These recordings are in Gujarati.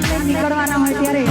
આણંદ નીકળવાના હોય ત્યારે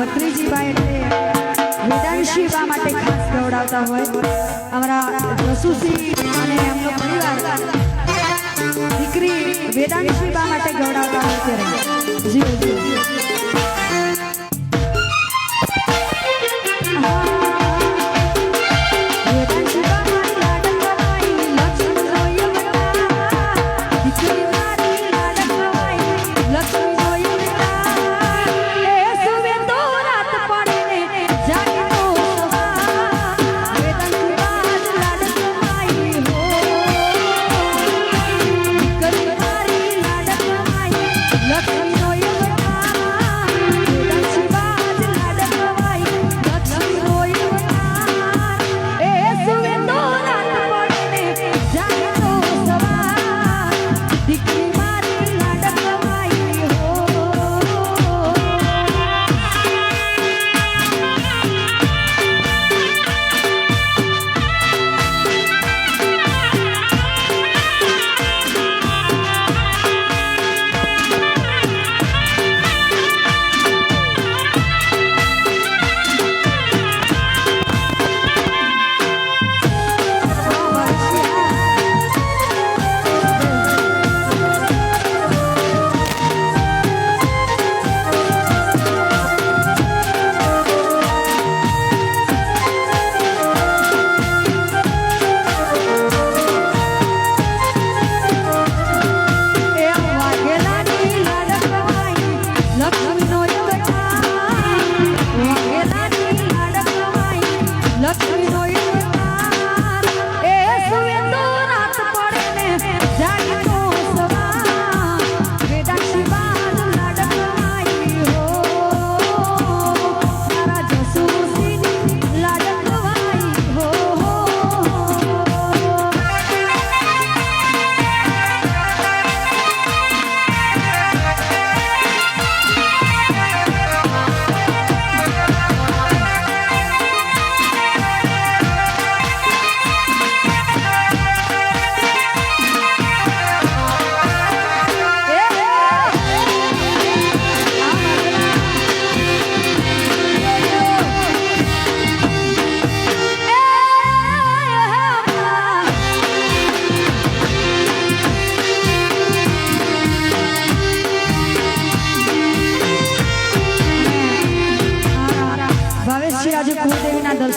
ભત્રીજીબા એટલે વેદાંશીબા માટે ખાસ હોય. અમારા જસુસી અને એમનો પરિવાર દીકરી માટે ગવડાવતા હોય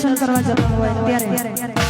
દર્શન કરવા જવાનું હોય ત્યારે.